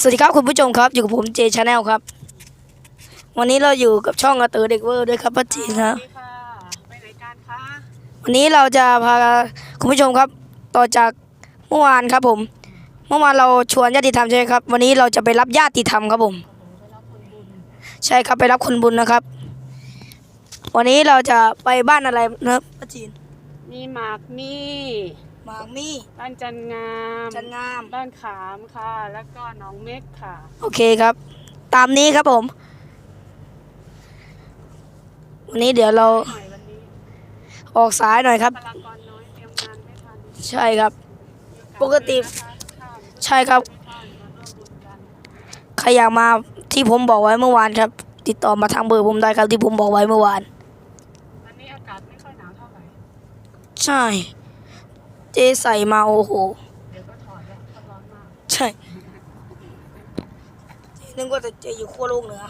สวัสดีครับคุณผู้ชมครับ อยู่กับผมเจชาแนลครับ วันนี้เราอยู่กับช่องกระตือเด็กเวอร์ด้วยครับป้าจีนครับวัสดีค่ะไปไหนกันคะวันนี้เราจะพาคุณผู้ชมครับ ต่อจากเมื่อวานครับผม เมื่อวานเราชวนญาติธรรมใช่ไหมครับ วันนี้เราจะไปรับญาติธรรมครับผม ใช่ครับไปรับคนบุญนะครับ วันนี้เราจะไปบ้านอะไรนะครับป้าจีน มีหมากมี หมากมี่ บ้านจันงามจันงาม บ้านขามค่ะ แล้วก็หนองเม็กค่ะ โอเคครับ ตามนี้ครับผม วันนี้เดี๋ยวเราใหม่วันนี้ออกสายหน่อยครับ พลากรน้อยเตรียมงานไม่ทันใช่ครับปกติ นะคะข้ามใช่ครับ ไม่ทันมาร่วมบุญกันใครอยากมาที่ผมบอกไว้เมื่อวานครับ ติดต่อมาทางเบอร์ผมได้ครับที่ผมบอกไว้เมื่อวาน วันนี้อากาศไม่ค่อยหนาวเท่าไหร่ ใช่ เจใส่มาโอ้โหเดี๋ยวก็ถอดแล้วเพราะร้อนมากใช่เจนึกว่าแต่เจอยู่ขั้วโลกเหนือ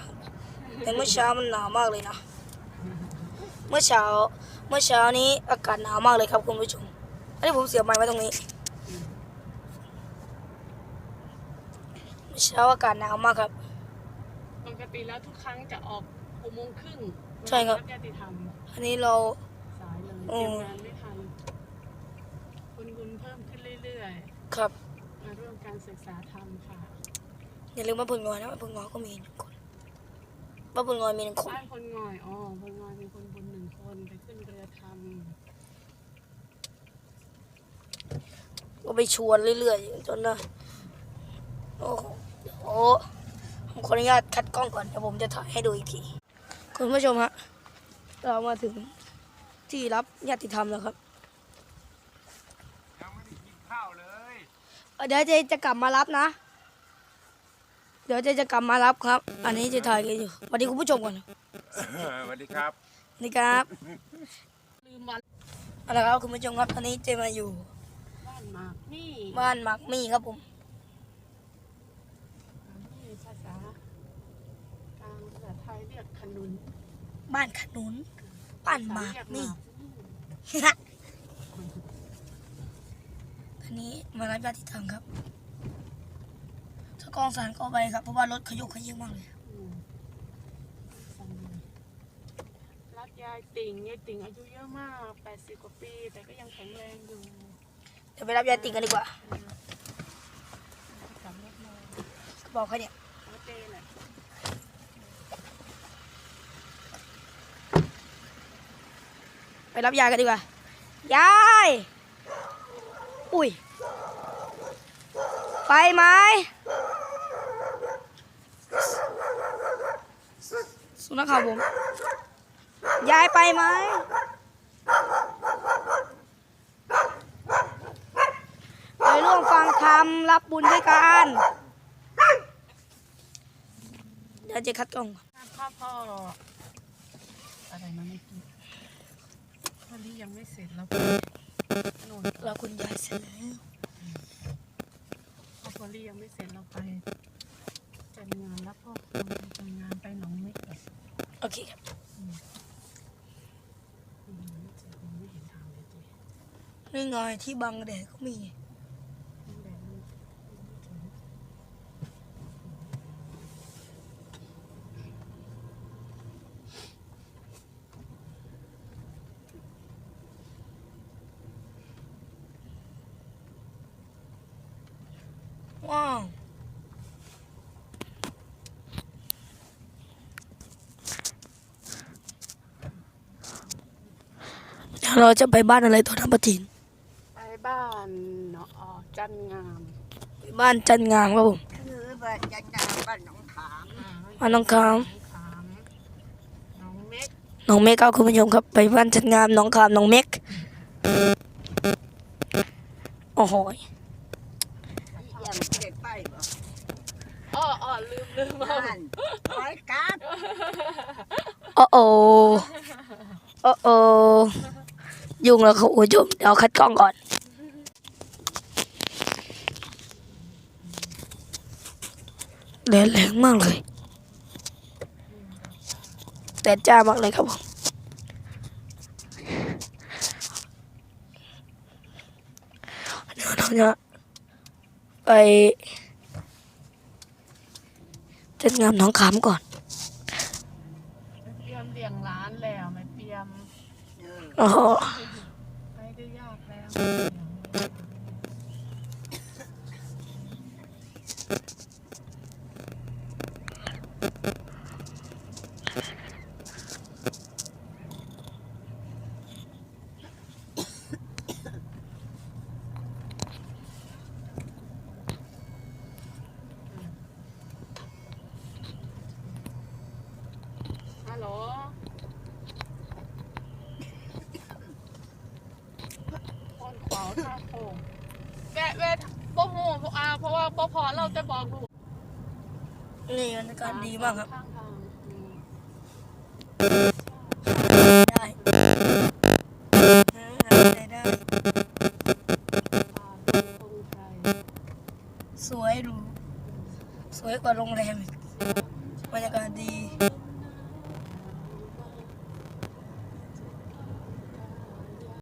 แต่เมื่อเช้ามันหนาวมากเลยนะ เมื่อเช้า เมื่อเช้านี้อากาศหนาวมากเลยครับคุณผู้ชม อันนี้ผมเสียบไม้ไว้ตรงนี้ เมื่อเช้าอากาศหนาวมากครับ ปกติแล้วทุกครั้งจะออกหกโมงครึ่งใช่ครับเวลาญาติธรรมอันนี้เราสายเลยอื เตรีย ม มงานไม่ทันคนบุญเพิ่มขึ้นเรื่อยๆ ครับ มาร่วมการศึกษาธรรมค่ะ อย่าลืมว่าพึ่งงอยนะว่าพึ่งงอยก็มีหนึ่งคนว่าพึ่งงอยมีหนึ่งคนบ้านคนงอย อ๋อคนงอยมีคนบุญหนึ่งคนไปขึ้นเรือธรรมก็ไปชวนเรื่อยๆจนนะโอ้โหโอ้ผมขออนุญาตคัดกล้องก่อนเดี๋ยวผมจะถ่ายให้ดูอีกที คุณผู้ชมฮะ เรามาถึงที่รับญาติธรรมแล้วครับ ยังไม่ได้กินข้าวเลย เอ่อเดี๋ยวเจจะกลับมารับนะ เดี๋ยวเจจะกลับมารับครับ อันนี้จะถ่ายกันอยู่สวัสดีคุณผู้ชมก่อนสวัสดีครับนี่ครับลืมวันเอาละครับคุณผู้ชมครับตอนนี้เจมาอยู่ บ้านหมากนี่บ้านหมักมี่ครับผมนี่ภาษากลางภาษาไทยเรียกขนุน บ้านขนุนบ้านหมากเรียมี่ อันนี้มารับญาติธรรมครับถ้ากองสารก็เอาไปครับ เพราะว่ารถขยุกขยิงมากเลยอืมรักยายติ่งยายติ่งอายุเยอะมาก80กว่าปี แต่ก็ยังแข็งแรงอยู่ เดี๋ยวไปรับยายติ่งกันดีกว่ากลับรถมาบอกเขาเนี่ยรถเต้แหละไปรับยายกันดีกว่ายาย อุ้ย ไปไหมสุนัขเขาผมยายไปไหมไปร่วมฟังธรรมรับบุญด้วยกัน เดี๋ยวจะคัดกล้องก่อนพ่อพ่ออะไรนะไม่กินพ่อลี่ยังไม่เสร็จแล้ว หนูเราคุณยายเสร็จแล้วพ่อพอลี่ยังไม่เสร็จเราไปจัดงานแล้วพ่อคงไปจัดงานไปหนองไม่ก่อนโอเคครับอืมไม่เจอไม่เห็นทางเลยเจ๊นี่ไงที่บังแดดก็มี มันแบบมันไม่ถึง ว้าวเดี๋ยวเราจะไปบ้านอะไรต่อนะปะทินไปบ้านเนาะอ๋อจันงามไปบ้านจันงามครับผมคือบ้านจันทร์บ้านหนองขามอ่าบ้านน้องคามขามหนองเม็กน้องเมฆครับคุณผู้ชมครับ ไปบ้านจันงามน้องคามน้องเมฆโอ้โหยยัง เด็ดไปบ่อ้ออ้อลืมลืมเอาบ้านร้อยกาบโอ้โอโอ้โอยุ่งแล้วครับคุณผู้ชมเดี๋ยวคัดกล้องก่อนแรงแรงมากเลยแต่จ้ามากเลยครับผมเดี๋ยวเราจะไป จัดงานน้องขามก่อนไม่เตรียมเลี้ยงร้านแล้วไม่เตรียมเอออ๋อ ไม่ได้ยากแล้ว ฮัลโหลคนขอท่าโคงแวะแวะบ่หูอ่าเพราะว่าบ่พอเราจะบอกลูกนี่บรรยากาศดีมากครับ ข้างทางมีได้ได้ได้ ทางตรงใจสวยหรูสวยกว่าโรงแรมอีกบรรยากาศดี